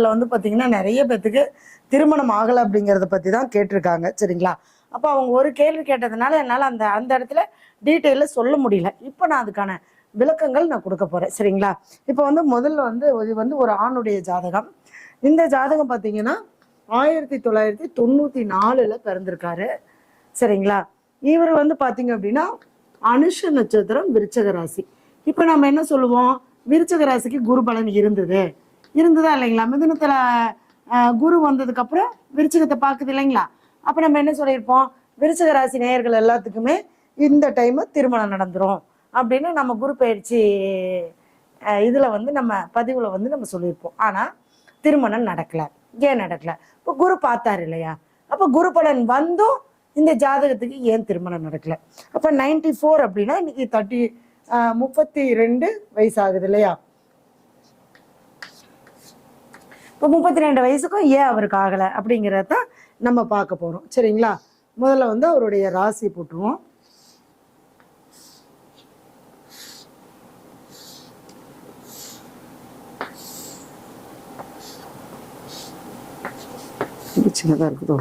ஐம்பதுல வந்து பார்த்தீங்கன்னா நிறைய பேத்துக்கு திருமணம் ஆகலை அப்படிங்கிறத பற்றி தான் கேட்டிருக்காங்க. சரிங்களா? அப்போ அவங்க ஒரு கேள்வி கேட்டதுனால என்னால் அந்த அந்த இடத்துல டீட்டெயிலில் சொல்ல முடியல. இப்போ நான் அதுக்கான விளக்கங்கள் நான் கொடுக்க போகிறேன் சரிங்களா? இப்போ வந்து முதல்ல வந்து இது வந்து ஒரு ஆணுடைய ஜாதகம். இந்த ஜாதகம் பார்த்தீங்கன்னா ஆயிரத்தி தொள்ளாயிரத்தி தொண்ணூற்றி நாலில் பிறந்திருக்காரு. சரிங்களா? இவர் வந்து பார்த்தீங்க அப்படின்னா அனுஷ நட்சத்திரம் விருச்சக ராசி. இப்போ நம்ம என்ன சொல்லுவோம்? விருச்சக ராசிக்கு குரு பலன் இருந்தது. இருந்ததா இல்லைங்களா? மிதுனத்துல குரு வந்ததுக்கு அப்புறம் விருச்சகத்தை பார்க்குது இல்லைங்களா? அப்போ நம்ம என்ன சொல்லியிருப்போம்? விருச்சக ராசி நேயர்கள் எல்லாத்துக்குமே இந்த டைம் திருமணம் நடந்துரும் அப்படின்னு நம்ம குரு பயிற்சி இதுல வந்து நம்ம பதிவுல வந்து நம்ம சொல்லியிருப்போம். ஆனா திருமணம் நடக்கல. ஏன் நடக்கல? இப்போ குரு பார்த்தாரு இல்லையா? அப்போ குரு பலன் வந்தும் இந்த ஜாதகத்துக்கு ஏன் திருமணம் நடக்கல? அப்போ நைன்டி ஃபோர் அப்படின்னா இன்னைக்கு தேர்ட்டி முப்பத்தி ரெண்டு வயசு ஆகுது இல்லையா? இப்போ முப்பத்தி ரெண்டு வயசுக்கும் ஏன் அவருக்கு ஆகலை அப்படிங்கிறத நம்ம பார்க்க போகிறோம் சரிங்களா? முதல்ல வந்து அவருடைய ராசி போட்டுருவோம். சின்னதாக இருக்குதோ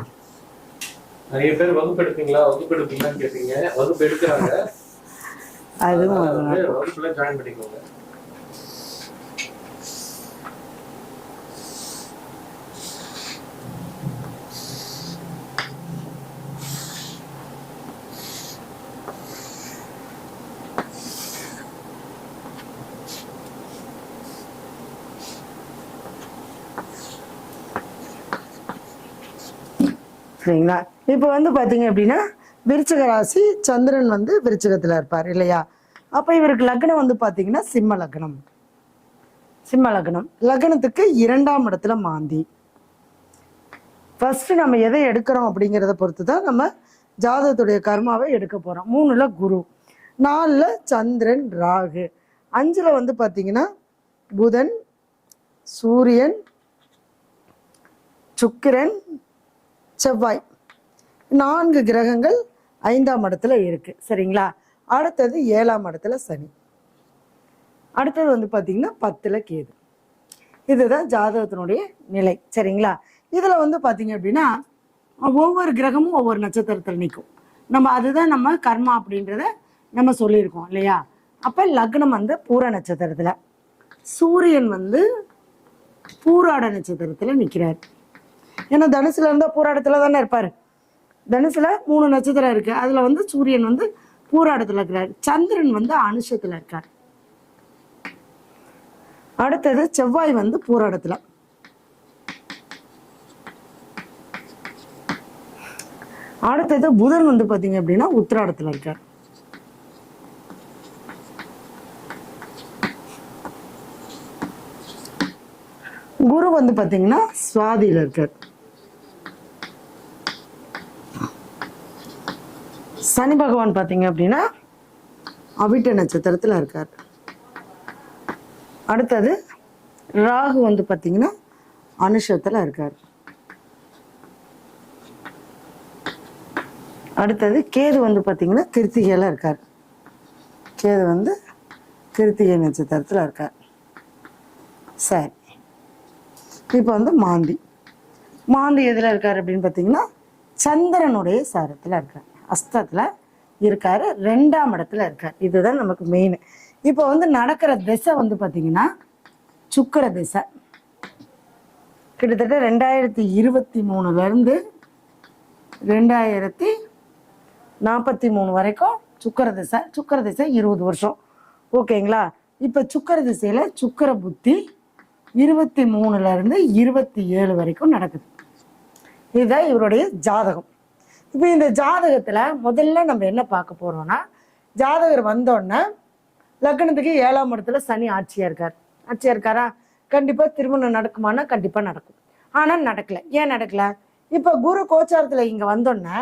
நிறைய பேர் வகுப்பு எடுப்பீங்களா? வகுப்பு எடுப்பீங்களான்னு கேட்டீங்க. வகுப்பு எடுக்கிறாங்க. அதுவும் வகுப்புல ஜாயின் பண்ணிக்கோங்க. சரிங்களா இப்போ வந்து பார்த்தீங்க அப்படின்னா விருச்சக ராசி சந்திரன் வந்து விருச்சகத்தில் இருப்பார் இல்லையா? அப்போ இவருக்கு லக்னம் வந்து பார்த்தீங்கன்னா சிம்ம லக்னம். சிம்ம லக்னம். லக்னத்துக்கு இரண்டாம் இடத்துல மாந்தி. ஃபஸ்ட்டு நம்ம எதை எடுக்கிறோம் அப்படிங்கிறத பொறுத்து தான் நம்ம ஜாதகத்துடைய கர்மாவை எடுக்க போகிறோம் மூணுல குரு நாலில் சந்திரன் ராகு. அஞ்சில் வந்து பார்த்தீங்கன்னா புதன் சூரியன் சுக்கிரன் செவ்வாய். நான்கு கிரகங்கள் ஐந்தாம் இடத்துல இருக்கு. சரிங்களா? அடுத்தது ஏழாம் இடத்துல சனி. அடுத்தது வந்து பார்த்தீங்கன்னா பத்துல கேது. இதுதான் ஜாதகத்தினுடைய நிலை. சரிங்களா? இதில் வந்து பார்த்தீங்க அப்படின்னா ஒவ்வொரு கிரகமும் ஒவ்வொரு நட்சத்திரத்தில் நிற்கும். நம்ம அதுதான் நம்ம கர்மா அப்படின்றத நம்ம சொல்லியிருக்கோம் இல்லையா? அப்போ லக்னம் வந்து பூர நட்சத்திரத்தில். சூரியன் வந்து பூராட நட்சத்திரத்தில் நிற்கிறார் ஏன்னா தனுசுல இருந்தால் பூராடத்துல தானே இருப்பார். தனுசுல மூணு நட்சத்திரம் இருக்கு. அதுல வந்து சூரியன் வந்து பூராடத்துல இருக்கிறார். சந்திரன் வந்து அனுஷத்துல இருக்கார். அடுத்தது செவ்வாய் வந்து பூராடத்துல. அடுத்தது புதன் வந்து பாத்தீங்க அப்படின்னா உத்திராடத்துல இருக்கார். குரு வந்து பாத்தீங்கன்னா சுவாதியில இருக்கார். சனி பகவான் பார்த்தீங்க அப்படின்னா அவிட்ட நட்சத்திரத்தில் இருக்கார். அடுத்தது ராகு வந்து பார்த்தீங்கன்னா அனுஷத்தில் இருக்கார். அடுத்தது கேது வந்து பார்த்தீங்கன்னா கிருத்திகையில இருக்கார். கேது வந்து கிருத்திகை நட்சத்திரத்தில் இருக்கார். சரி. இப்போ வந்து மாந்தி. மாந்தி எதில் இருக்கார் அப்படின்னு பார்த்தீங்கன்னா சந்திரனுடைய சாரத்தில் இருக்கார். அஸ்தத்தில் இருக்கார். ரெண்டாம் இடத்துல இருக்கார். இதுதான் நமக்கு மெயின் இப்போ வந்து நடக்கிற திசை வந்து பார்த்தீங்கன்னா சுக்கர திசை. கிட்டத்தட்ட ரெண்டாயிரத்தி இருபத்தி மூணுலேருந்து ரெண்டாயிரத்தி நாற்பத்தி மூணு வரைக்கும் சுக்கர திசை சுக்கர திசை இருபது வருஷம். ஓகேங்களா? இப்போ சுக்கர திசையில் சுக்கர புத்தி இருபத்தி மூணுலேருந்து இருபத்தி ஏழு வரைக்கும் நடக்குது. இதுதான் இவருடைய ஜாதகம். இப்போ இந்த ஜாதகத்தில் முதல்ல நம்ம என்ன பார்க்க போகிறோம்னா ஜாதகர் வந்தோடனே லக்னத்துக்கு ஏழாம் இடத்துல சனி ஆட்சியாக இருக்கார். ஆட்சியாக இருக்காரா? கண்டிப்பாக திருமணம் நடக்குமானா கண்டிப்பாக நடக்கும். ஆனால் நடக்கலை. ஏன் நடக்கல? இப்போ குரு கோச்சாரத்தில் இங்கே வந்தோடனே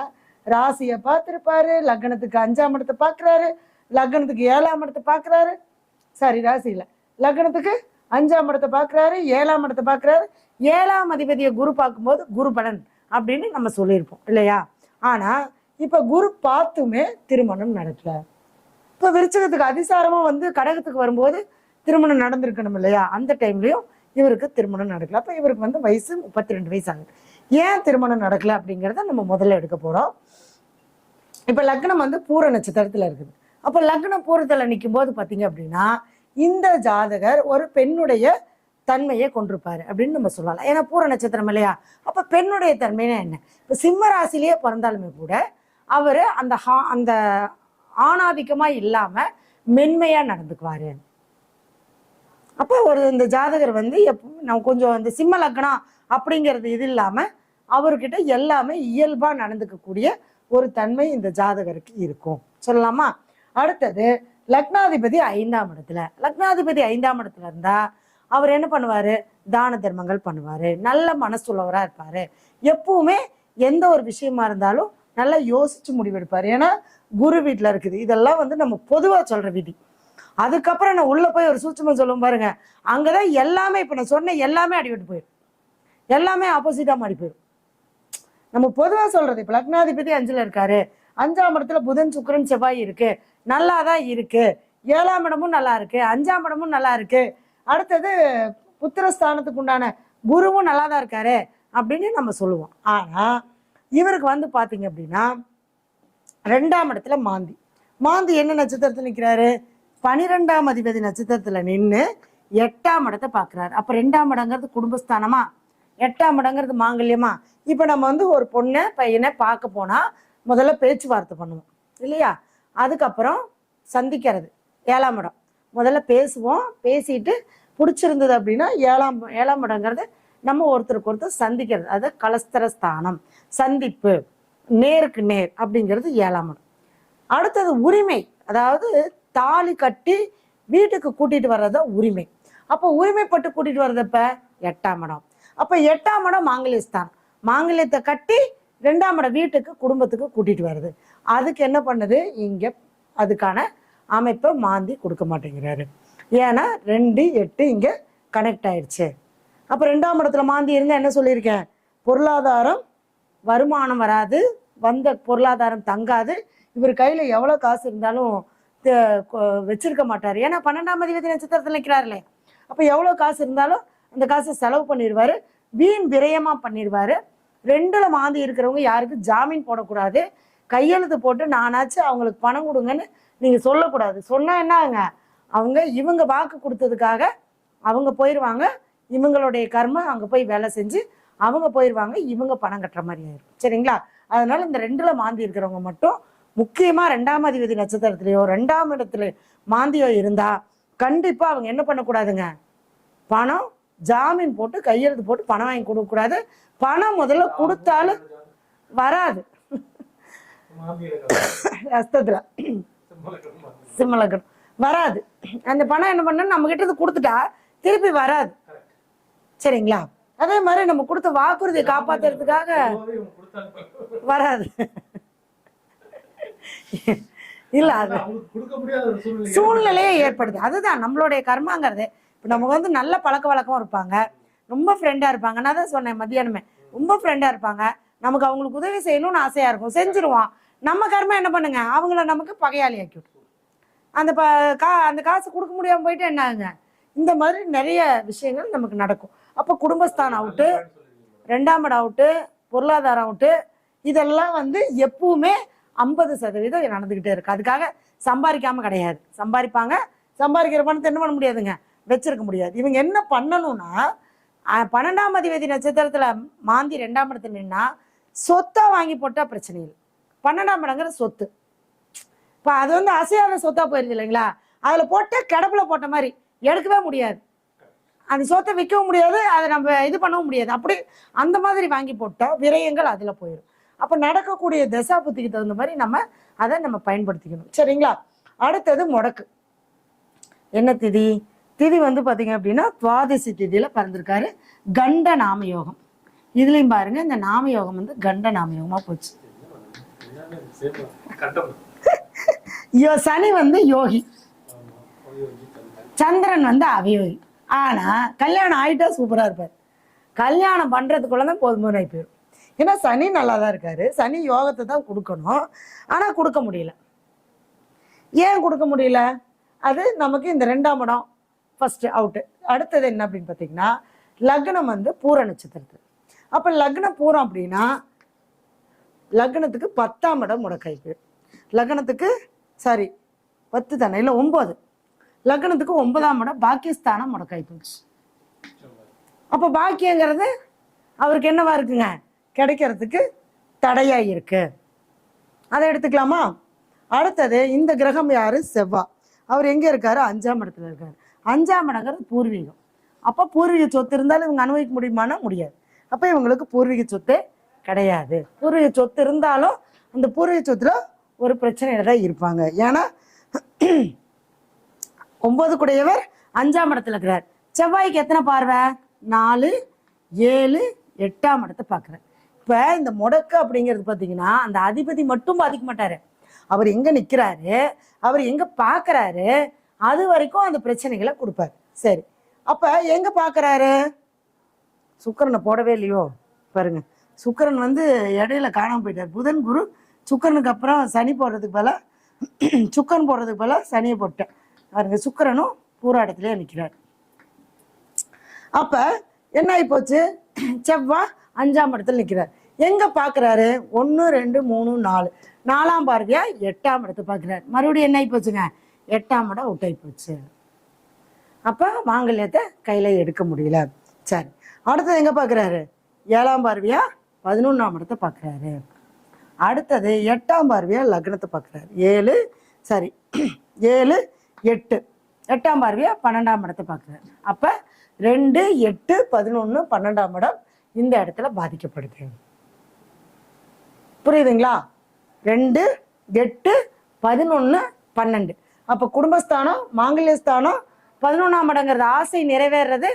ராசியை பார்த்துருப்பாரு லக்னத்துக்கு அஞ்சாம் இடத்தை பார்க்குறாரு லக்னத்துக்கு ஏழாம் இடத்தை பார்க்குறாரு. சாரி ராசி இல்லை. லக்னத்துக்கு அஞ்சாம் இடத்தை பார்க்குறாரு ஏழாம் இடத்தை பார்க்குறாரு. ஏழாம் அதிபதியை குரு பார்க்கும்போது குரு பலன் அப்படின்னு நம்ம சொல்லியிருப்போம். இல்லையா? ஆனால் இப்போ குரு பார்த்துமே திருமணம் நடக்கல. இப்போ விருச்சகத்துக்கு அதிசாரமாக வந்து கடகத்துக்கு வரும்போது திருமணம் நடந்திருக்கணும் இல்லையா? அந்த டைம்லையும் இவருக்கு திருமணம் நடக்கல. அப்போ இவருக்கு வந்து வயசு முப்பத்தி ரெண்டு வயசு ஆகுது ஏன் திருமணம் நடக்கல அப்படிங்கிறத நம்ம முதல்ல எடுக்க போகிறோம் இப்போ லக்னம் வந்து பூர நட்சத்திரத்தில் இருக்குது. அப்போ லக்னம் பூரத்தில் நிற்கும் போது பார்த்தீங்க அப்படின்னா இந்த ஜாதகர் ஒரு பெண்ணுடைய தன்மையை கொண்டிருப்பாரு அப்படின்னு நம்ம சொல்லலாம். ஏன்னா பூர நட்சத்திரம் இல்லையா? அப்போ பெண்ணுடைய தன்மைனா என்ன? இப்போ சிம்ம ராசிலேயே பிறந்தாலுமே கூட அவர் அந்த ஹா அந்த ஆணாதிக்கமாக இல்லாமல் மென்மையாக நடந்துக்குவாரு. அப்போ ஒரு இந்த ஜாதகர் வந்து எப்போ நம்ம கொஞ்சம் இந்த சிம்ம லக்னம் அப்படிங்கிறது இது இல்லாமல் அவர்கிட்ட எல்லாமே இயல்பாக நடந்துக்கக்கூடிய ஒரு தன்மை இந்த ஜாதகருக்கு இருக்கும். சொல்லலாமா? அடுத்தது லக்னாதிபதி ஐந்தாம் இடத்துல. லக்னாதிபதி ஐந்தாம் இடத்துல இருந்தா அவர் என்ன பண்ணுவாரு? தான தர்மங்கள் பண்ணுவாரு. நல்ல மனசுள்ளவரா இருப்பாரு. எப்பவுமே எந்த ஒரு விஷயமா இருந்தாலும் நல்லா யோசிச்சு முடிவெடுப்பாரு. ஏன்னா குரு வீட்டில் இருக்குது. இதெல்லாம் வந்து நம்ம பொதுவாக சொல்ற விதி. அதுக்கப்புறம் நான் உள்ள போய் ஒரு சூட்சமம் சொல்லுவோம் பாருங்க. அங்கதான் எல்லாமே இப்ப நான் சொன்ன எல்லாமே அடிபட்டு போயிடும் எல்லாமே ஆப்போசிட்டா மாறி போயிடும் நம்ம பொதுவா சொல்றது இப்ப லக்னாதிபதி அஞ்சுல இருக்காரு. அஞ்சாம் இடத்துல புதன் சுக்கரன் செவ்வாய் இருக்கு. நல்லா தான் இருக்கு. ஏழாம் இடமும் நல்லா இருக்கு. அஞ்சாம் இடமும் நல்லா இருக்கு. அடுத்தது புத்திரஸ்தானத்துக்கு உண்டான குருவும் நல்லா தான் இருக்காரு அப்படின்னு நம்ம சொல்லுவோம். ஆனால் இவருக்கு வந்து பார்த்தீங்க அப்படின்னா ரெண்டாம் இடத்துல மாந்தி. மாந்தி என்ன நட்சத்திரத்தில் நிற்கிறாரு பனிரெண்டாம் அதிபதி நட்சத்திரத்தில் நின்று எட்டாம் இடத்தை பார்க்குறாரு அப்போ ரெண்டாம் இடங்கிறது குடும்பஸ்தானமா? எட்டாம் இடங்கிறது மாங்கல்யமா? இப்போ நம்ம வந்து ஒரு பொண்ணை பையனை பார்க்க போனால் முதல்ல பேச்சுவார்த்தை பண்ணுவோம். இல்லையா? அதுக்கப்புறம் சந்திக்கிறது. ஏழாம் இடம். முதல்ல பேசுவோம். பேசிட்டு பிடிச்சிருந்தது அப்படின்னா ஏழாம் ஏழாம் இடங்கிறது நம்ம ஒருத்தருக்கு ஒருத்தர் சந்திக்கிறது. அது கலஸ்தர ஸ்தானம் சந்திப்பு நேருக்கு நேர் அப்படிங்கிறது ஏழாம் இடம். அடுத்தது உரிமை. அதாவது தாலி கட்டி வீட்டுக்கு கூட்டிட்டு வர்றத உரிமை. அப்போ உரிமைப்பட்டு கூட்டிட்டு வர்றதப்ப எட்டாம் இடம். அப்போ எட்டாம் இடம் மாங்கல்யஸ்தானம். மாங்கல்யத்தை கட்டி ரெண்டாம் இடம் வீட்டுக்கு குடும்பத்துக்கு கூட்டிட்டு வருது அதுக்கு என்ன பண்ணுது? இங்கே அதுக்கான அமைப்பை மாந்தி கொடுக்க மாட்டேங்கிறாரு. ஏன்னா ரெண்டு எட்டு இங்கே கனெக்ட் ஆயிடுச்சு. அப்போ ரெண்டாம் இடத்துல மாந்தி இருங்க என்ன சொல்லியிருக்கேன்? பொருளாதாரம் வருமானம் வராது வந்த பொருளாதாரம் தங்காது. இவர் கையில் எவ்வளோ காசு இருந்தாலும் வச்சிருக்க மாட்டார். ஏன்னா பன்னெண்டாம் அதிபதி நட்சத்திரத்தில் நிற்கிறாருலே அப்போ எவ்வளோ காசு இருந்தாலும் அந்த காசை செலவு பண்ணிடுவாரு. வீண் விரயமாக பண்ணிடுவார். ரெண்டில் மாந்தி இருக்கிறவங்க யாருக்கும் ஜாமீன் போடக்கூடாது. கையெழுத்து போட்டு நானாச்சும் அவங்களுக்கு பணம் கொடுங்கன்னு நீங்கள் சொல்லக்கூடாது. சொன்னால் என்னங்க அவங்க இவங்க வாக்கு கொடுத்ததுக்காக அவங்க போயிடுவாங்க இவங்களுடைய கர்மம் அங்கே போய் வேலை செஞ்சு அவங்க போயிடுவாங்க இவங்க பணம் கட்டுற மாதிரி ஆயிரும். சரிங்களா? அதனால இந்த ரெண்டுல மாந்தி இருக்கிறவங்க மட்டும் முக்கியமா ரெண்டாம் அதிபதி நட்சத்திரத்திலேயோ ரெண்டாம் இடத்துல மாந்தியோ இருந்தா கண்டிப்பா அவங்க என்ன பண்ணக்கூடாதுங்க? பணம் ஜாமீன் போட்டு கையெழுத்து போட்டு பணம் வாங்கி கொடுக்கக்கூடாது. பணம் முதல்ல கொடுத்தாலும் வராது. சிம்மலக்கணம். வராது. அந்த பணம் என்ன பண்ண நம்ம கிட்ட இருந்து கொடுத்துட்டா திருப்பி வராது. சரிங்களா? அதே மாதிரி நம்ம கொடுத்த வாக்குறுதியை காப்பாத்துறதுக்காக வராது. இல்ல அது சூழ்நிலையே ஏற்படுது. அதுதான் நம்மளுடைய கர்மாங்கிறது. இப்போ நமக்கு வந்து நல்ல பழக்க வழக்கம் இருப்பாங்க. ரொம்ப ஃப்ரெண்டாக இருப்பாங்க. நான் தான் சொன்னேன் மத்தியானமே. ரொம்ப ஃப்ரெண்டாக இருப்பாங்க. நமக்கு அவங்களுக்கு உதவி செய்யணும்னு ஆசையாக இருக்கும். செஞ்சுருவான். நம்ம கர்மா என்ன பண்ணுங்க? அவங்கள நமக்கு பகையாளி ஆக்கி விட்டுரும் அந்த ப கா அந்த காசு கொடுக்க முடியாமல் போயிட்டு என்ன ஆகுங்க? இந்த மாதிரி நிறைய விஷயங்கள் நமக்கு நடக்கும். அப்போ குடும்பஸ்தானம் அவுட்டு ரெண்டாம் இடம் அவுட்டு பொருளாதாரம் அவுட்டு இதெல்லாம் வந்து எப்பவுமே ஐம்பது சதவீதம் நடந்துக்கிட்டே இருக்கு. அதுக்காக சம்பாதிக்காம கிடையாது. சம்பாதிப்பாங்க. சம்பாதிக்கிற பணத்தை என்ன பண்ண முடியாதுங்க? வச்சிருக்க முடியாது. இவங்க என்ன பண்ணணும்னா பன்னெண்டாம் அதிபதி நட்சத்திரத்துல மாந்தி ரெண்டாம் இடத்துல நின்னா சொத்தை வாங்கி போட்டா பிரச்சனை இல்லை. பன்னெண்டாம் இடங்கிற சொத்து. இப்போ அது வந்து அசையாத சொத்தாக போயிருது இல்லைங்களா? அதில் போட்டு கிடப்புல போட்ட மாதிரி. எடுக்கவே முடியாது. அந்த சொத்தை விற்கவும் முடியாது அதை நம்ம இது பண்ணவும் முடியாது. அப்படி அந்த மாதிரி வாங்கி போட்டால் விரயங்கள் அதில் போயிடும் அப்போ நடக்கக்கூடிய தசா புத்திக்கு தகுந்த மாதிரி நம்ம அதை நம்ம பயன்படுத்திக்கணும். சரிங்களா? அடுத்தது முடக்கு. என்ன திதி? திதி வந்து பார்த்தீங்க அப்படின்னா துவாதசி திதியில பிறந்திருக்காரு கண்ட நாம யோகம் பாருங்கள் பாருங்க இந்த நாம யோகம் வந்து கண்ட நாமயோகமாக போச்சு எல்லாமே same தான். கட்டம் யோ சனி வந்து யோகி. சந்திரன் வந்து அவயோகி. ஆனா கல்யாணம் ஆயிட்டா சூப்பரா இருப்பார். கல்யாணம் பண்றதுக்குள்ள தான் போதுமான போயிடும் ஏன்னா சனி நல்லா தான் இருக்காரு. சனி யோகத்தை தான் கொடுக்கணும். ஆனா கொடுக்க முடியல. ஏன் கொடுக்க முடியல? அது நமக்கு இந்த ரெண்டாம் இடம் ஃபர்ஸ்ட் அவுட்டு அடுத்தது என்ன அப்படின்னு பார்த்தீங்கன்னா லக்னம் வந்து பூர நட்சத்திரத்து அப்போ லக்னம் பூரம் அப்படின்னா லக்னத்துக்கு பத்தாம் இடம் முடக்காய்ப்பு லக்னத்துக்கு சாரி பத்து தானே? இல்லை ஒம்பது லக்னத்துக்கு ஒன்பதாம் இடம் பாக்கியஸ்தானம் முடக்காய் போச்சு அப்போ பாக்கியங்கிறது அவருக்கு என்னவா இருக்குங்க? கிடைக்கிறதுக்கு தடையாக இருக்கு. அதை எடுத்துக்கலாமா? அடுத்தது இந்த கிரகம் யாரு? செவ்வாய் அவர் எங்கே இருக்காரு? அஞ்சாம் இடத்துல இருக்காரு. அஞ்சாம் இடங்கிறது பூர்வீகம். அப்போ பூர்வீக சொத்து இருந்தாலும் இவங்க அனுபவிக்க முடியுமானா? முடியாது. அப்போ இவங்களுக்கு பூர்வீக சொத்தே கிடையாது. பூர்வீக சொத்து இருந்தாலும் அந்த பூர்வீக சொத்துல ஒரு பிரச்சனையில தான் இருப்பாங்க. ஏன்னா ஒன்பது குடையவர் அஞ்சாம் இடத்துல இருக்கிறார். செவ்வாய்க்கு எத்தனை பார்வை? நாலு ஏழு எட்டாம் இடத்தை பார்க்குறார். இப்போ இந்த முடக்கு அப்படிங்கிறது பார்த்தீங்கன்னா அந்த அதிபதி மட்டும் பாதிக்க மாட்டாரு. அவர் எங்கே நிற்கிறாரு அவர் எங்கே பார்க்குறாரு அது வரைக்கும் அந்த பிரச்சனைகளை கொடுப்பாரு. சரி. அப்போ எங்கே பார்க்குறாரு சுக்கிரனை போடவே இல்லையோ? பாருங்கள் சுக்கரன் வந்து இடையில காணாமல் போயிட்டார். புதன் குரு சுக்கிரனுக்கு அப்புறம் சனி போடுறதுக்கு பல சுக்கரன் போடுறதுக்கு பல சனியை போட்டேன் பாருங்க பூரா பூராடத்திலே நிற்கிறார் அப்ப என்ன ஆகி போச்சு? செவ்வாய் அஞ்சாம் இடத்துல நிற்கிறார் எங்க பார்க்குறாரு ஒன்று ரெண்டு மூணு நாலு. நாலாம் பார்வையா? எட்டாம் இடத்தை பார்க்குறாரு மறுபடியும் என்ன ஆகி போச்சுங்க? எட்டாம் இடம் அவுட் ஆகி போச்சு. அப்ப மாங்கல்யத்தை கையில எடுக்க முடியல. சரி அடுத்தது எங்க பார்க்குறாரு ஏழாம் பார்வையா? பதினொன்றாம் இடத்தை பார்க்கறாரு. அடுத்தது எட்டாம் பார்வையா லக்னத்தை பார்க்குறாரு. ஏழு சரி ஏழு எட்டு. எட்டாம் பார்வையா பன்னெண்டாம் இடத்தை பார்க்குறாரு. அப்போ ரெண்டு எட்டு பதினொன்று பன்னெண்டாம் இடம் இந்த இடத்துல பாதிக்கப்படுது. புரியுதுங்களா? ரெண்டு எட்டு பதினொன்று பன்னெண்டு. அப்போ குடும்பஸ்தானம் மாங்கல்யஸ்தானம் பதினொன்றாம் இடங்கிறது ஆசை நிறைவேறது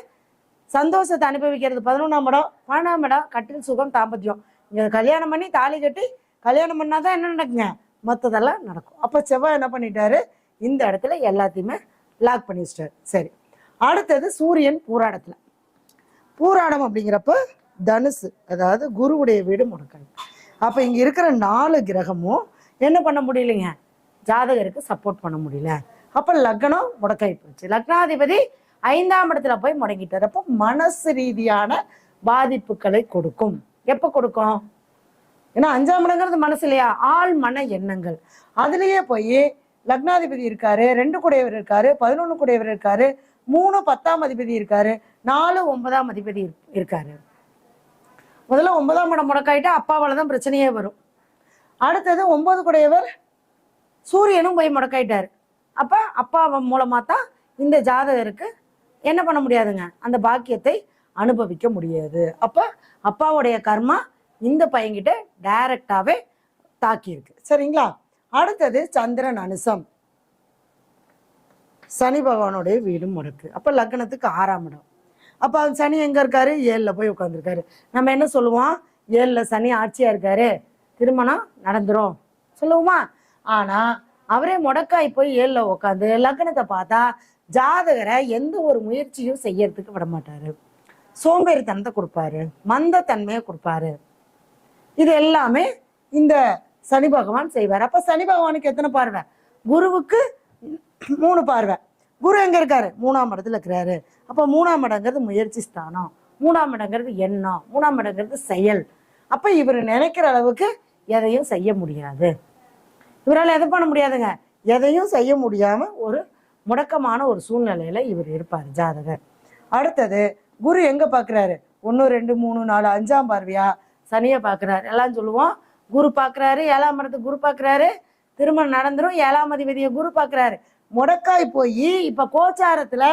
சந்தோஷத்தை அனுபவிக்கிறது. பதினொன்றாம் இடம் பன்னெண்டாம் இடம் கட்டில் சுகம் தாம்பத்தியம். இங்கே கல்யாணம் பண்ணி தாலி கட்டி கல்யாணம் பண்ணாதான் என்ன நடக்குங்க? மற்றதெல்லாம் நடக்கும். அப்போ செவ்வாய் என்ன பண்ணிட்டாரு? இந்த இடத்துல எல்லாத்தையுமே லாக் பண்ணி வச்சிட்டாரு. சரி. அடுத்தது சூரியன் பூராடத்தில். பூராடம் அப்படிங்கிறப்ப தனுசு அதாவது குருவுடைய வீடு முடக்காது அப்போ இங்கே இருக்கிற நாலு கிரகமும் என்ன பண்ண முடியலைங்க? ஜாதகருக்கு சப்போர்ட் பண்ண முடியல. அப்போ லக்னம் முடக்காய் போச்சு. லக்னாதிபதி ஐந்தாம் இடத்துல போய் முடங்கிட்டு அப்போ மனசு ரீதியான பாதிப்புகளை கொடுக்கும். எப்போ கொடுக்கும்? ஏன்னா அஞ்சாம் இடங்கிறது மனசு இல்லையா? ஆள் மன எண்ணங்கள். அதுலயே போய் லக்னாதிபதி இருக்காரு ரெண்டு குடையவர் இருக்காரு பதினொன்று குடையவர் இருக்காரு மூணு பத்தாம் அதிபதி இருக்காரு நாலு ஒன்பதாம் அதிபதி இரு- இருக்காரு. முதல்ல ஒன்பதாம் இடம் முடக்காயிட்டா அப்பாவால் தான் பிரச்சனையே வரும். அடுத்தது ஒன்பது குடையவர் சூரியனும் போய் முடக்காயிட்டாரு. அப்ப அப்பா மூலமா தான் இந்த ஜாதகருக்கு என்ன பண்ண முடியாதுங்க? அந்த பாக்கியத்தை அனுபவிக்க முடியாது. அப்ப அப்பாவுடைய கர்மா இந்த பையன்கிட்ட டைரக்டாகவே தாக்கி இருக்கு சரிங்களா? அடுத்தது சந்திரன் அனுசம். சனி பகவானுடைய வீடும் முடக்கு அப்போ லக்னத்துக்கு ஆறாம் இடம். அப்ப அவர் சனி எங்க இருக்காரு? ஏழில் போய் உட்காந்துருக்காரு நம்ம என்ன சொல்லுவோம்? ஏழில் சனி ஆட்சியா இருக்காரு. திருமணம் நடந்துரும். சொல்லுவோமா? ஆனா அவரே முடக்காய் போய் ஏழில் உட்காந்து லக்னத்தை பார்த்தா ஜாதகரை எந்த ஒரு முயற்சியும் செய்யறதுக்கு விட மாட்டாரு சோம்பேறித்தனத்தை கொடுப்பாரு. மந்தத்தன்மையை கொடுப்பாரு. இது எல்லாமே இந்த சனி பகவான் செய்வார். அப்ப சனி பகவானுக்கு எத்தனை பார்வை? குருவுக்கு மூணு பார்வை. குரு எங்க இருக்காரு? மூணாம் இடத்துல இருக்கிறாரு. அப்ப மூணாம் இடங்கிறது முயற்சி ஸ்தானம். மூணாம் இடங்கிறது எண்ணம். மூணாம் இடங்கிறது செயல். அப்ப இவர் நினைக்கிற அளவுக்கு எதையும் செய்ய முடியாது. இவரால் எதை பண்ண முடியாதுங்க? எதையும் செய்ய முடியாம ஒரு முடக்கமான ஒரு சூழ்நிலையில இவர் இருப்பார் ஜாதகர். அடுத்தது குரு எங்க பாக்குறாரு? ஒன்று ரெண்டு மூணு நாலு அஞ்சாம் பார்வையா? சனியை பார்க்குறாரு எல்லாம் சொல்லுவோம். குரு பார்க்குறாரு ஏழாம் இடத்துக்கு குரு பார்க்குறாரு திருமணம் நடந்துடும் ஏழாம் அதிபதியை குரு பார்க்குறாரு முடக்காய் போய் இப்போ கோச்சாரத்தில்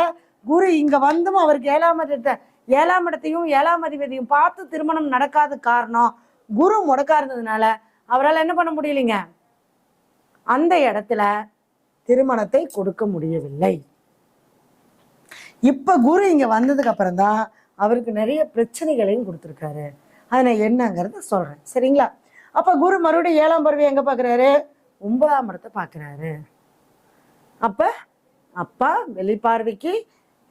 குரு இங்கே வந்தும் அவருக்கு ஏழாம் இடத்தை ஏழாம் இடத்தையும் ஏழாம் அதிபதியும் பார்த்து திருமணம் நடக்காத காரணம் குரு முடக்கா இருந்ததுனால அவரால் என்ன பண்ண முடியலைங்க? அந்த இடத்துல திருமணத்தை கொடுக்க முடியவில்லை. இப்ப குரு இங்க வந்ததுக்கு அப்புறம் தான் அவருக்கு நிறைய பிரச்சனைகளையும் கொடுத்துருக்காரு. அதை நான் என்னங்கிறத சொல்றேன். சரிங்களா? அப்ப குரு மறுபடியும் ஏழாம் பருவி எங்க பாக்குறாரு? ஒன்பதாம் இடத்தை பாக்குறாரு. அப்ப அப்பா வெளிப்பார்வைக்கு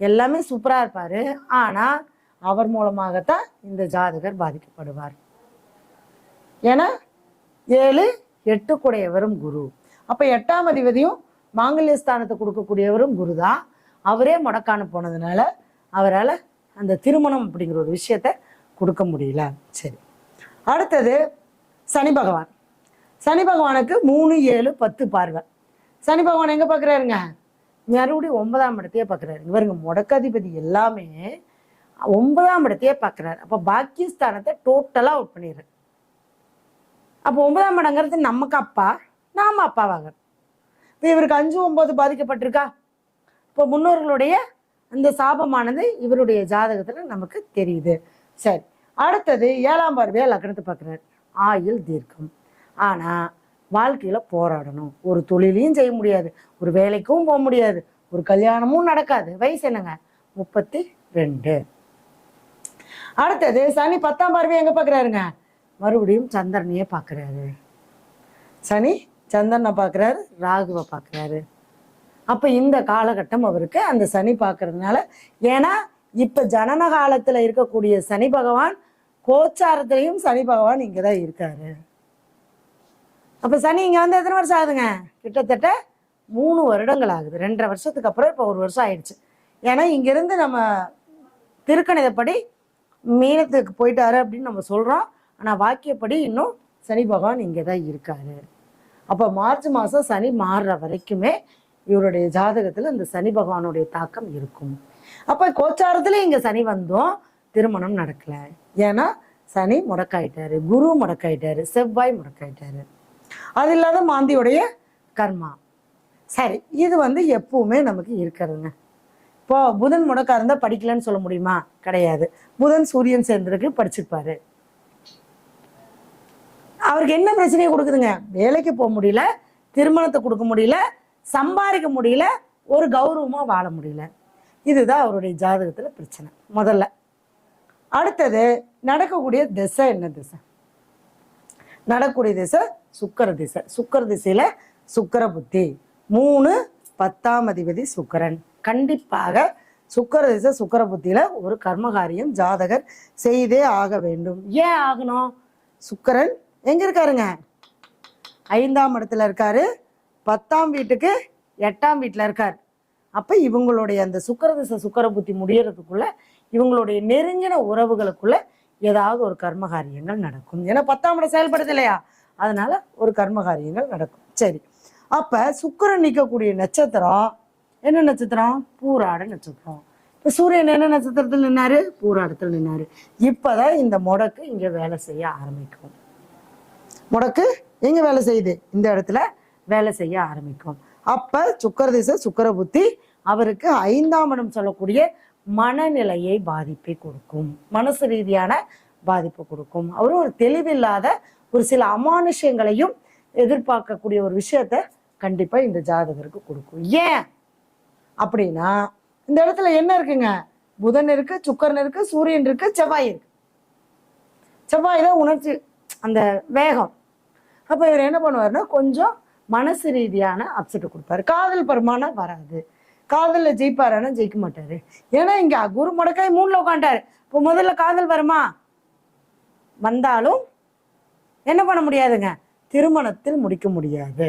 எல்லாமே சூப்பரா இருப்பாரு. ஆனா அவர் மூலமாகத்தான் இந்த ஜாதகர் பாதிக்கப்படுவார். ஏன்னா ஏழு எட்டு கூடையவரும் குரு. அப்ப எட்டாம் அதிபதியும் மாங்கல்ய ஸ்தானத்தை கொடுக்கக்கூடியவரும் குரு தான் அவரே முடக்கான போனதுனால அவரால் அந்த திருமணம் அப்படிங்கிற ஒரு விஷயத்த கொடுக்க முடியல. சரி. அடுத்தது சனி பகவான். சனி பகவானுக்கு மூணு ஏழு பத்து பார்வை. சனி பகவான் எங்கே பார்க்குறாருங்க மறுபடியும் ஒன்பதாம் இடத்தையே பார்க்குறாரு இவருங்க முடக்காதிபதி எல்லாமே ஒன்பதாம் இடத்தையே பார்க்குறாரு அப்போ பாக்கியஸ்தானத்தை டோட்டலாக அவுட் பண்ணிடுறாரு. அப்போ ஒன்பதாம் இடங்கிறது நமக்கு அப்பா நாம அப்பாவாக இப்போ இவருக்கு அஞ்சு ஒம்பது பாதிக்கப்பட்டிருக்கா? இப்போ முன்னோர்களுடைய அந்த சாபமானது இவருடைய ஜாதகத்தில் நமக்கு தெரியுது. சரி அடுத்தது ஏழாம் பார்வையாக லக்னத்தை பார்க்குறாரு. ஆயுள் தீர்க்கம். ஆனால் வாழ்க்கையில் போராடணும். ஒரு தொழிலையும் செய்ய முடியாது. ஒரு வேலைக்கும் போக முடியாது. ஒரு கல்யாணமும் நடக்காது. வயசு என்னங்க? முப்பத்தி ரெண்டு. அடுத்தது சனி பத்தாம் பார்வையை எங்கே பார்க்குறாருங்க? மறுபடியும் சந்திரனையே பார்க்குறாரு. சனி சந்திரனை பார்க்குறாரு ராகுவை பார்க்குறாரு அப்போ இந்த காலகட்டம் அவருக்கு அந்த சனி பார்க்கறதுனால ஏன்னா இப்போ ஜனன காலத்தில் இருக்கக்கூடிய சனி பகவான் கோச்சாரத்திலையும் சனி பகவான் இங்கே தான் இருக்காரு. அப்போ சனி இங்கே வந்து எத்தனை வருஷம் ஆகுதுங்க? கிட்டத்தட்ட மூணு வருடங்கள் ஆகுது. ரெண்டரை வருஷத்துக்கு அப்புறம் இப்போ ஒரு வருஷம் ஆயிடுச்சு. ஏன்னா இங்கேருந்து நம்ம திருக்கணிதப்படி மீனத்துக்கு போயிட்டாரு அப்படின்னு நம்ம சொல்கிறோம் ஆனால் வாக்கியப்படி இன்னும் சனி பகவான் இங்கே தான் இருக்காரு. அப்போ மார்ச் மாதம் சனி மாறுற வரைக்குமே இவருடைய ஜாதகத்தில் இந்த சனி பகவானுடைய தாக்கம் இருக்கும். அப்போ கோச்சாரத்தில் இங்கே சனி வந்தோம் திருமணம் நடக்கலை. ஏன்னா சனி முடக்காயிட்டாரு குரு முடக்காயிட்டாரு செவ்வாய் முடக்காயிட்டாரு. அது இல்லாத மாந்தியுடைய கர்மா. சரி இது வந்து எப்பவுமே நமக்கு இருக்கிறதுங்க. இப்போ புதன் முடக்கா இருந்தால் படிக்கலன்னு சொல்ல முடியுமா? கிடையாது. புதன் சூரியன் சேர்ந்திருக்கு படிச்சிருப்பாரு. அவருக்கு என்ன பிரச்சனையை கொடுக்குதுங்க? வேலைக்கு போக முடியல திருமணத்தை கொடுக்க முடியல சம்பாதிக்க முடியல ஒரு கௌரவமாக வாழ முடியல. இதுதான் அவருடைய ஜாதகத்தில் பிரச்சனை முதல்ல. அடுத்தது நடக்கக்கூடிய திசை என்ன திசை? நடக்கக்கூடிய திசை சுக்கர திசை. சுக்கர திசையில் சுக்கர புத்தி. மூணு பத்தாம் அதிபதி சுக்கரன். கண்டிப்பாக சுக்கர திசை சுக்கர புத்தியில் ஒரு கர்மகாரியம் ஜாதகர் செய்தே ஆக வேண்டும். ஏன் ஆகணும்? சுக்கரன் எங்க இருக்காருங்க? ஐந்தாம் இடத்துல இருக்காரு. பத்தாம் வீட்டுக்கு எட்டாம் வீட்டில் இருக்கார். அப்போ இவங்களுடைய அந்த சுக்கரதிசை சுக்கர புத்தி முடியறதுக்குள்ள இவங்களுடைய நெருங்கின உறவுகளுக்குள்ள ஏதாவது ஒரு கர்மகாரியங்கள் நடக்கும். ஏன்னா பத்தாம் இடம் செயல்படுது இல்லையா? அதனால ஒரு கர்மகாரியங்கள் நடக்கும். சரி. அப்ப சுக்கரன் நிற்கக்கூடிய நட்சத்திரம் என்ன நட்சத்திரம்? பூராட நட்சத்திரம். இப்போ சூரியன் என்ன நட்சத்திரத்தில் நின்னாரு? பூராடத்தில் நின்னாரு. இப்போதான் இந்த முடக்கு இங்கே வேலை செய்ய ஆரம்பிக்கும். முடக்கு எங்கே வேலை செய்யுது. இந்த இடத்துல வேலை செய்ய ஆரம்பிக்கும். அப்போ சுக்கர திசை சுக்கர புத்தி அவருக்கு ஐந்தாம் இடம் சொல்லக்கூடிய மனநிலையை பாதிப்பை கொடுக்கும். மனசு ரீதியான பாதிப்பு கொடுக்கும். அவரும் ஒரு தெளிவில்லாத ஒரு சில அமானுஷ்யங்களையும் எதிர்பார்க்கக்கூடிய ஒரு விஷயத்த கண்டிப்பாக இந்த ஜாதகருக்கு கொடுக்கும். ஏன்? அப்படின்னா இந்த இடத்துல என்ன இருக்குங்க? புதன் இருக்கு சுக்கரன் இருக்கு சூரியன் இருக்கு செவ்வாய் இருக்கு. செவ்வாய் தான் உணர்ச்சி அந்த வேகம். அப்போ இவர் என்ன பண்ணுவார்னா கொஞ்சம் மனசு ரீதியான அப்செட்டு கொடுப்பாரு. காதல் பருமானம் வராது. காதலில் ஜெயிப்பாரானா ஜெயிக்க மாட்டாரு. ஏன்னா இங்கே குரு முடக்காய் மூணில் உட்காண்டாரு இப்போ முதல்ல காதல் வருமா? வந்தாலும் என்ன பண்ண முடியாதுங்க? திருமணத்தில் முடிக்க முடியாது.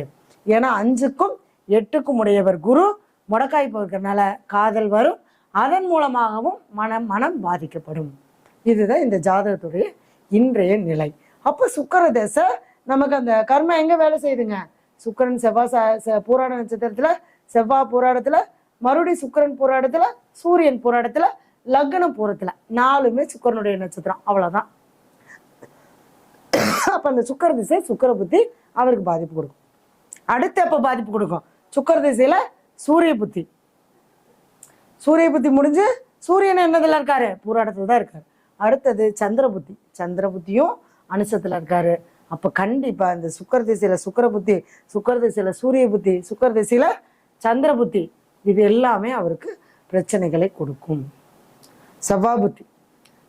ஏன்னா அஞ்சுக்கும் எட்டுக்கும் உடையவர் குரு முடக்காய் போகிறதுனால காதல் வரும். அதன் மூலமாகவும் மனம் மனம் பாதிக்கப்படும். இதுதான் இந்த ஜாதகத்துடைய இன்றைய நிலை. அப்போ சுக்கர தசை நமக்கு அந்த கர்மம் எங்க வேலை செய்யுதுங்க? சுக்கிரன் செவ்வாய் பூராட நட்சத்திரத்துல செவ்வாய் பூராடத்துல மறுபடியும் சுக்கிரன் பூராடத்துல சூரியன் பூராடத்துல லக்னம் பூரத்துல. நாலுமே சுக்கிரனுடைய நட்சத்திரம். அவ்வளவுதான். அப்ப அந்த சுக்கர திசை சுக்கர புத்தி அவருக்கு பாதிப்பு கொடுக்கும். அடுத்து எப்ப பாதிப்பு கொடுக்கும்? சுக்கர திசையில சூரிய புத்தி. சூரிய புத்தி முடிஞ்சு சூரியன் என்னதுல இருக்காரு? பூராடத்துல தான் இருக்காரு. அடுத்தது சந்திர புத்தி. சந்திர புத்தியும் அனுசத்துல இருக்காரு. அப்போ கண்டிப்பாக இந்த சுக்கர திசையில் சுக்கர புத்தி சுக்கர திசையில் சூரிய புத்தி சுக்கர திசையில் சந்திர புத்தி இது எல்லாமே அவருக்கு பிரச்சனைகளை கொடுக்கும். செவ்வாய் புத்தி.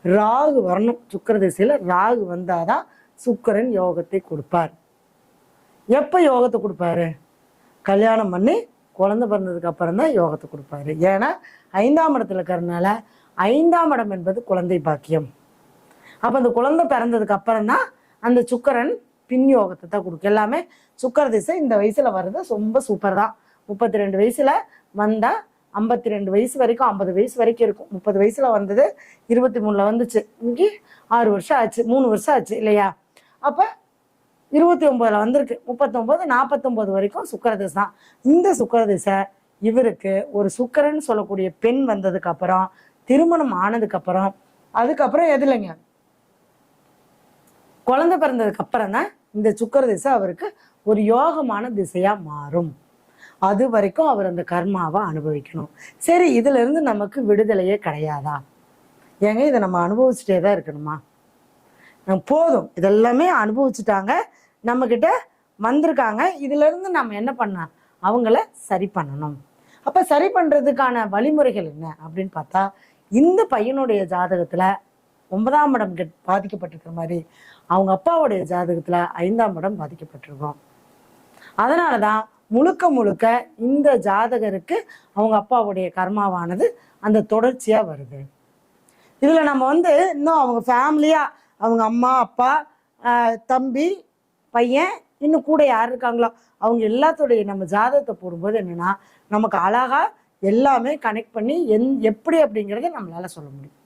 ராகு வரணும். சுக்கர திசையில் ராகு வந்தாதான் சுக்கரன் யோகத்தை கொடுப்பார். எப்போ யோகத்தை கொடுப்பாரு? கல்யாணம் பண்ணி குழந்த பிறந்ததுக்கு அப்புறம் தான் யோகத்தை கொடுப்பாரு. ஏன்னா ஐந்தாம் இடத்துல இருக்கிறதுனால ஐந்தாம் இடம் என்பது குழந்தை பாக்கியம். அப்போ அந்த குழந்தை பிறந்ததுக்கு அப்புறம் தான் அந்த சுக்கரன் பின்யோகத்தை தான் கொடுக்கும். எல்லாமே சுக்கர திசை இந்த வயசுல வர்றது ரொம்ப சூப்பர் தான். முப்பத்தி ரெண்டு வயசுல வந்தா ஐம்பத்தி ரெண்டு வயசு வரைக்கும் ஐம்பது வயசு வரைக்கும் இருக்கும். முப்பது வயசுல வந்தது இருபத்தி மூணுல வந்துச்சு. இங்கே ஆறு வருஷம் ஆச்சு. மூணு வருஷம் ஆச்சு இல்லையா? அப்ப இருபத்தி ஒன்பதுல வந்திருக்கு. முப்பத்தொன்பது நாற்பத்தொன்பது வரைக்கும் சுக்கரதிசை தான். இந்த சுக்கரதிசை இவருக்கு ஒரு சுக்கரன் சொல்லக்கூடிய பெண் வந்ததுக்கு அப்புறம் திருமணம் ஆனதுக்கு அப்புறம் அதுக்கப்புறம் எதுலைங்க குழந்தை பிறந்ததுக்கு அப்புறம் தான் இந்த சுக்கர திசை அவருக்கு ஒரு யோகமான திசையா மாறும். அது வரைக்கும் அவர் அந்த கர்மாவை அனுபவிக்கணும். சரி இதுல இருந்து நமக்கு விடுதலையே கிடையாதா? ஏங்க இதை நம்ம அனுபவிச்சுட்டே தான் இருக்கணுமா? போதும். இதெல்லாமே அனுபவிச்சுட்டாங்க. நம்ம கிட்ட வந்திருக்காங்க. இதுல இருந்து நம்ம என்ன பண்ண அவங்கள சரி பண்ணணும். அப்ப சரி பண்றதுக்கான வழிமுறைகள் என்ன அப்படின்னு பார்த்தா இந்த பையனுடைய ஜாதகத்துல ஒன்பதாம் இடம் கெட் பாதிக்கப்பட்டிருக்கிற மாதிரி அவங்க அப்பாவுடைய ஜாதகத்துல ஐந்தாம் இடம் பாதிக்கப்பட்டிருக்கும். அதனாலதான் முழுக்க முழுக்க இந்த ஜாதகருக்கு அவங்க அப்பாவுடைய கர்மாவானது அந்த தொடர்ச்சியா வருது. இதுல நம்ம வந்து இன்னும் அவங்க ஃபேமிலியா அவங்க அம்மா அப்பா தம்பி பையன் இன்னும் கூட யார் இருக்காங்களோ அவங்க எல்லாத்துடைய நம்ம ஜாதகத்தை போடும்போது என்னன்னா நமக்கு அழகா எல்லாமே கனெக்ட் பண்ணி எந் எப்படி அப்படிங்கிறத நம்மளால சொல்ல முடியும்.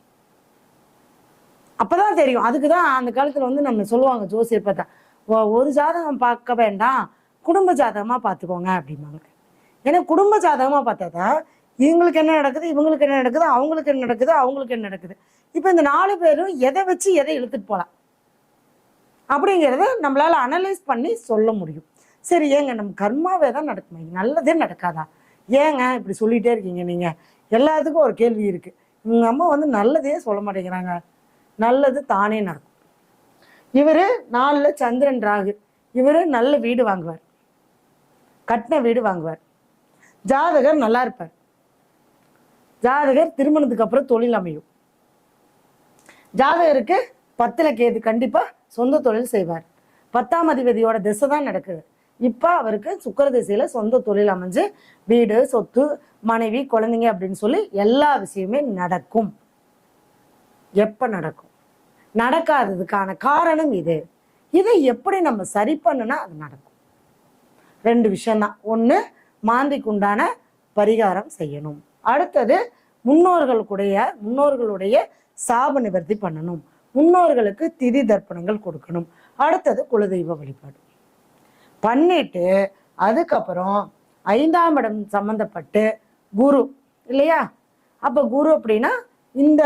அப்போதான் தெரியும். அதுக்கு தான் அந்த காலத்தில் வந்து நம்ம சொல்லுவாங்க ஜோசியர் பார்த்தா ஒரு ஜாதகம் பார்க்க வேண்டாம் குடும்ப ஜாதகமாக பார்த்துக்கோங்க அப்படிம்பாங்க. ஏன்னா குடும்ப ஜாதகமாக பார்த்தா தான் இவங்களுக்கு என்ன நடக்குது இவங்களுக்கு என்ன நடக்குது அவங்களுக்கு என்ன நடக்குது அவங்களுக்கு என்ன நடக்குது. இப்போ இந்த நாலு பேரும் எதை வச்சு எதை இழுத்துட்டு போகலாம் அப்படிங்கிறத நம்மளால் அனலைஸ் பண்ணி சொல்ல முடியும். சரி ஏங்க நம்ம கர்மாவே தான் நடக்குமா நல்லதே நடக்காதா? ஏங்க இப்படி சொல்லிட்டே இருக்கீங்க நீங்கள் எல்லாத்துக்கும் ஒரு கேள்வி இருக்குது இவங்க அம்மா வந்து நல்லதே சொல்ல மாட்டேங்கிறாங்க. நல்லது தானே நடக்கும். இவரு நாலுல சந்திரன் ராகு. இவரு நல்ல வீடு வாங்குவார். கட்டின வீடு வாங்குவார். ஜாதகர் நல்லா இருப்பார். ஜாதகர் திருமணத்துக்கு அப்புறம் தொழில் அமையும். ஜாதகருக்கு பத்தில் கேது கண்டிப்பாக சொந்த தொழில் செய்வார். பத்தாம் அதிபதியோட திசை தான் நடக்குது. இப்போ அவருக்கு சுக்கர திசையில் சொந்த தொழில் அமைஞ்சு வீடு சொத்து மனைவி குழந்தைங்க அப்படின்னு சொல்லி எல்லா விஷயமே நடக்கும். எப்போ நடக்கும்? நடக்காததுக்கான காரணம் இது. இதை எப்படி நம்ம சரி பண்ணுனா அது நடக்கும். ரெண்டு விஷயம்தான். ஒன்று மாந்திக்கு உண்டான பரிகாரம் செய்யணும். அடுத்தது முன்னோர்களுடைய முன்னோர்களுடைய சாப நிவர்த்தி பண்ணணும். முன்னோர்களுக்கு திதி தர்ப்பணங்கள் கொடுக்கணும். அடுத்தது குலதெய்வ வழிபாடு. பண்ணிட்டு அதுக்கப்புறம் ஐந்தாம் இடம் சம்மந்தப்பட்டு குரு இல்லையா? அப்போ குரு அப்படின்னா இந்த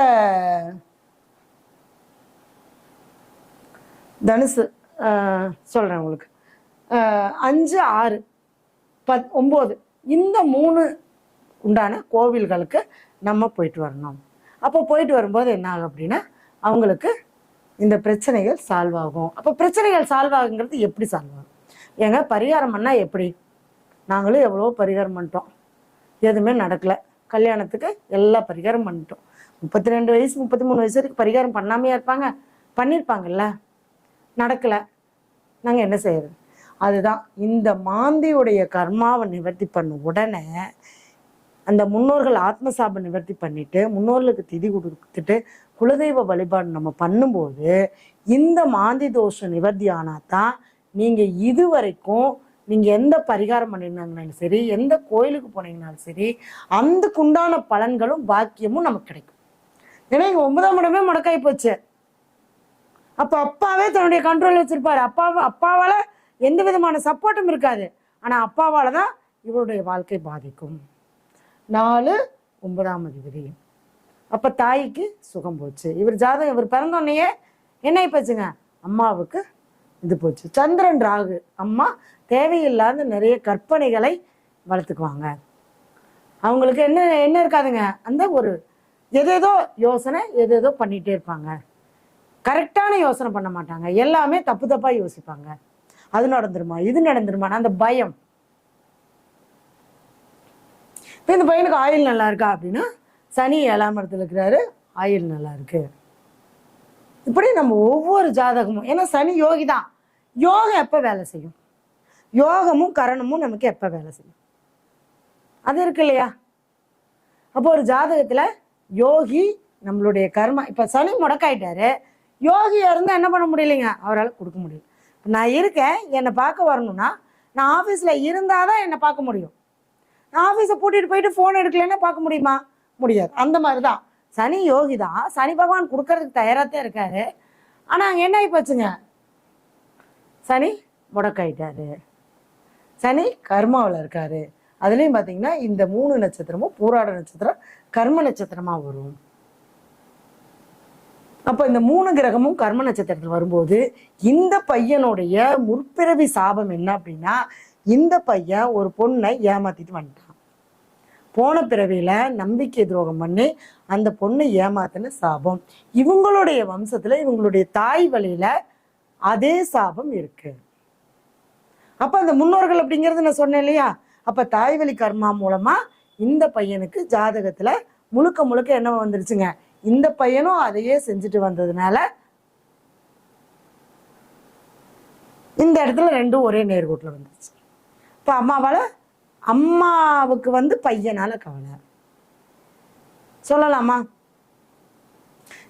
தனுசு சொல்கிறேன் உங்களுக்கு. அஞ்சு ஆறு பத் ஒம்பது. இந்த மூணு உண்டான கோவில்களுக்கு நம்ம போயிட்டு வரணும். அப்போ போயிட்டு வரும்போது என்ன ஆகும் அப்படின்னா அவங்களுக்கு இந்த பிரச்சனைகள் சால்வ் ஆகும். அப்போ பிரச்சனைகள் சால்வ் ஆகுங்கிறது எப்படி சால்வ் ஆகும்? ஏங்க பரிகாரம் பண்ணால் எப்படி? நாங்களும் எவ்வளோ பரிகாரம் பண்ணிட்டோம். எதுவுமே நடக்கல. கல்யாணத்துக்கு எல்லா பரிகாரம் பண்ணிட்டோம். முப்பத்தி ரெண்டு வயசு முப்பத்தி மூணு வயசு வரைக்கும் பரிகாரம் பண்ணாமையே இருப்பாங்க? பண்ணியிருப்பாங்கல்ல நடக்கலை. நாங்கள் என்ன செய்யறது? அதுதான். இந்த மாந்தியுடைய கர்மாவை நிவர்த்தி பண்ண உடனே அந்த முன்னோர்கள் ஆத்மசாபம் நிவர்த்தி பண்ணிட்டு முன்னோர்களுக்கு திதி கொடுத்துட்டு குலதெய்வ வழிபாடு நம்ம பண்ணும்போது இந்த மாந்தி தோஷம் நிவர்த்தி ஆனாதான் நீங்கள் இது வரைக்கும் நீங்கள் எந்த பரிகாரம் பண்ணியிருந்தாங்கனாலும் சரி எந்த கோயிலுக்கு போனீங்கனாலும் சரி அதுக்குண்டான பலன்களும் பாக்கியமும் நமக்கு கிடைக்கும். ஏன்னா இங்கே ஒன்பதாம் இடமே முடக்காய் போச்சு. அப்போ அப்பாவே தன்னுடைய கண்ட்ரோல் வச்சுருப்பார். அப்பாவை அப்பாவால் எந்த விதமான சப்போர்ட்டும் இருக்காது. ஆனால் அப்பாவால் தான் இவருடைய வாழ்க்கை பாதிக்கும். நாலு ஒன்பதாம் அதிபதி. அப்போ தாய்க்கு சுகம் போச்சு. இவர் ஜாதகம் இவர் பிறந்தோடனேயே என்ன போச்சுங்க? அம்மாவுக்கு இது போச்சு. சந்திரன் ராகு. அம்மா தேவையில்லாத நிறைய கற்பனைகளை வளர்த்துக்குவாங்க. அவங்களுக்கு என்ன என்ன இருக்காதுங்க? அந்த ஒரு எதேதோ யோசனை எதேதோ பண்ணிகிட்டே இருப்பாங்க. கரெக்டான யோசனை பண்ண மாட்டாங்க. எல்லாமே தப்பு தப்பா யோசிப்பாங்க. அது நடந்துருமா? இது நடந்துருமா அந்த பயம். இப்போ இந்த பையனுக்கு ஆயில் நல்லா இருக்கா அப்படின்னா சனி ஏழாம் இடத்துல இருக்கிறாரு ஆயில் நல்லா இருக்கு. இப்படி நம்ம ஒவ்வொரு ஜாதகமும் ஏன்னா சனி யோகி தான். யோகம் எப்போ வேலை செய்யும்? யோகமும் கரணமும் நமக்கு எப்போ வேலை செய்யும்? அது இருக்கு இல்லையா? அப்போ ஒரு ஜாதகத்துல யோகி நம்மளுடைய கர்மா இப்போ சனி முடக்காயிட்டாரு யோகியாக இருந்தால் என்ன பண்ண முடியலைங்க? அவரால் கொடுக்க முடியல. நான் இருக்கேன் என்னை பார்க்க வரணும்னா நான் ஆஃபீஸில் இருந்தால் தான் என்னை பார்க்க முடியும். நான் ஆஃபீஸை கூட்டிகிட்டு போயிட்டு ஃபோன் எடுக்கலன்னா பார்க்க முடியுமா? முடியாது. அந்த மாதிரி தான் சனி யோகி தான். சனி பகவான் கொடுக்கறதுக்கு தயாராகத்தான் இருக்காரு. ஆனால் அங்கே என்ன ஆகி போச்சுங்க? சனி முடக்காயிட்டாரு. சனி கர்மாவில் இருக்காரு. அதுலேயும் பார்த்தீங்கன்னா இந்த மூணு நட்சத்திரமும் பூராட நட்சத்திரம் கர்ம நட்சத்திரமாக வரும். அப்போ இந்த மூணு கிரகமும் கர்ம நட்சத்திரத்தில் வரும்போது இந்த பையனுடைய முற்பிறவி சாபம் என்ன அப்படின்னா இந்த பையன் ஒரு பொண்ணை ஏமாத்திட்டு வந்துட்டான். போன பிறவியில நம்பிக்கை துரோகம் பண்ணி அந்த பொண்ணை ஏமாத்தின சாபம். இவங்களுடைய வம்சத்துல இவங்களுடைய தாய் வழியில அதே சாபம் இருக்கு. அப்ப அந்த முன்னோர்கள் அப்படிங்கிறது நான் சொன்னேன் இல்லையா? அப்ப தாய் வழி கர்மா மூலமா இந்த பையனுக்கு ஜாதகத்துல முழுக்க முழுக்க என்ன வந்துருச்சுங்க? இந்த பையனும் அதையே செஞ்சுட்டு வந்ததுனால இந்த இடத்துல ரெண்டும் ஒரே நேர்கோட்டில் வந்துருச்சு. இப்போ அம்மாவால் அம்மாவுக்கு வந்து பையனால கவலை. சொல்லலாமா?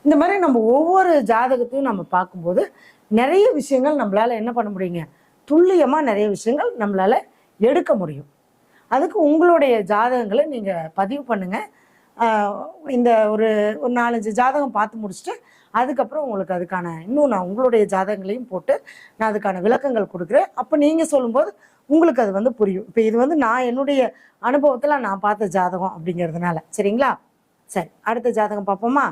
இந்த மாதிரி நம்ம ஒவ்வொரு ஜாதகத்தையும் நம்ம பார்க்கும்போது நிறைய விஷயங்கள் நம்மளால என்ன பண்ண முடியுங்க? துல்லியமாக நிறைய விஷயங்கள் நம்மளால எடுக்க முடியும். அதுக்கு உங்களுடைய ஜாதகங்களை நீங்கள் பதிவு பண்ணுங்கள் இந்த ஒரு ஒரு நாலஞ்சு ஜாதகம் பார்த்து முடிச்சுட்டு அதுக்கப்புறம் உங்களுக்கு அதுக்கான இன்னும் நான் உங்களுடைய ஜாதகங்களையும் போட்டு நான் அதுக்கான விளக்கங்கள் கொடுக்குறேன். அப்போ நீங்கள் சொல்லும்போது உங்களுக்கு அது வந்து புரியும். இப்போ இது வந்து நான் என்னுடைய அனுபவத்தில் நான் பார்த்த ஜாதகம் அப்படிங்கிறதுனால. சரிங்களா? சரி அடுத்த ஜாதகம் பார்ப்போமா?